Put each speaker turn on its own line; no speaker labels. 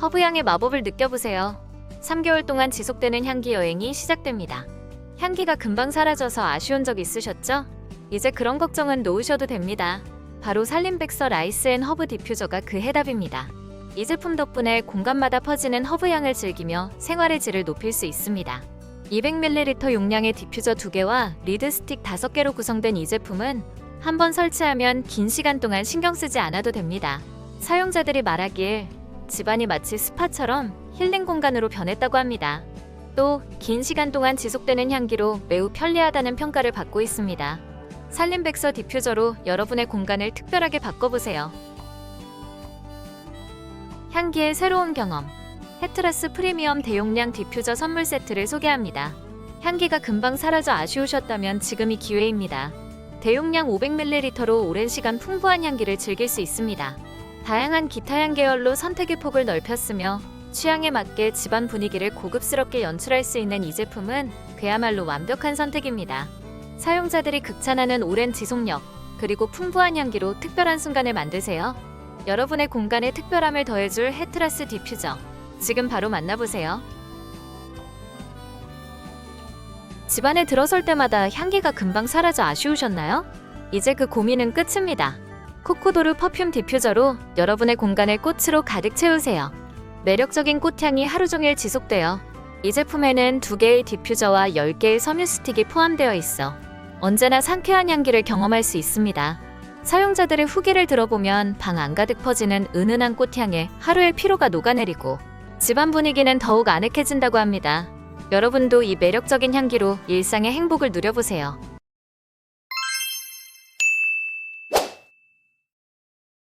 허브향의 마법을 느껴보세요. 3개월 동안 지속되는 향기 여행이 시작됩니다. 향기가 금방 사라져서 아쉬운 적 있으셨죠? 이제 그런 걱정은 놓으셔도 됩니다. 바로 살림백서 라이스 앤 허브 디퓨저가 그 해답입니다. 이 제품 덕분에 공간마다 퍼지는 허브향을 즐기며 생활의 질을 높일 수 있습니다. 200ml 용량의 디퓨저 2개와 리드 스틱 5개로 구성된 이 제품은 한번 설치하면 긴 시간 동안 신경 쓰지 않아도 됩니다. 사용자들이 말하길 집안이 마치 스파처럼 힐링 공간으로 변했다고 합니다. 또 긴 시간 동안 지속되는 향기로 매우 편리하다는 평가를 받고 있습니다. 살림백서 디퓨저로 여러분의 공간을 특별하게 바꿔보세요. 향기의 새로운 경험. 헤트라스 프리미엄 대용량 디퓨저 선물 세트를 소개합니다. 향기가 금방 사라져 아쉬우셨다면 지금이 기회입니다. 대용량 500ml로 오랜 시간 풍부한 향기를 즐길 수 있습니다. 다양한 기타 향 계열로 선택의 폭을 넓혔으며 취향에 맞게 집안 분위기를 고급스럽게 연출할 수 있는 이 제품은 그야말로 완벽한 선택입니다. 사용자들이 극찬하는 오랜 지속력, 그리고 풍부한 향기로 특별한 순간을 만드세요. 여러분의 공간에 특별함을 더해줄 헤트라스 디퓨저. 지금 바로 만나보세요. 집안에 들어설 때마다 향기가 금방 사라져 아쉬우셨나요? 이제 그 고민은 끝입니다. 코코도르 퍼퓸 디퓨저로 여러분의 공간을 꽃으로 가득 채우세요. 매력적인 꽃향이 하루 종일 지속되어 이 제품에는 두 개의 디퓨저와 10개의 섬유 스틱이 포함되어 있어 언제나 상쾌한 향기를 경험할 수 있습니다. 사용자들의 후기를 들어보면 방 안 가득 퍼지는 은은한 꽃향에 하루의 피로가 녹아내리고 집안 분위기는 더욱 아늑해진다고 합니다. 여러분도 이 매력적인 향기로 일상의 행복을 누려보세요.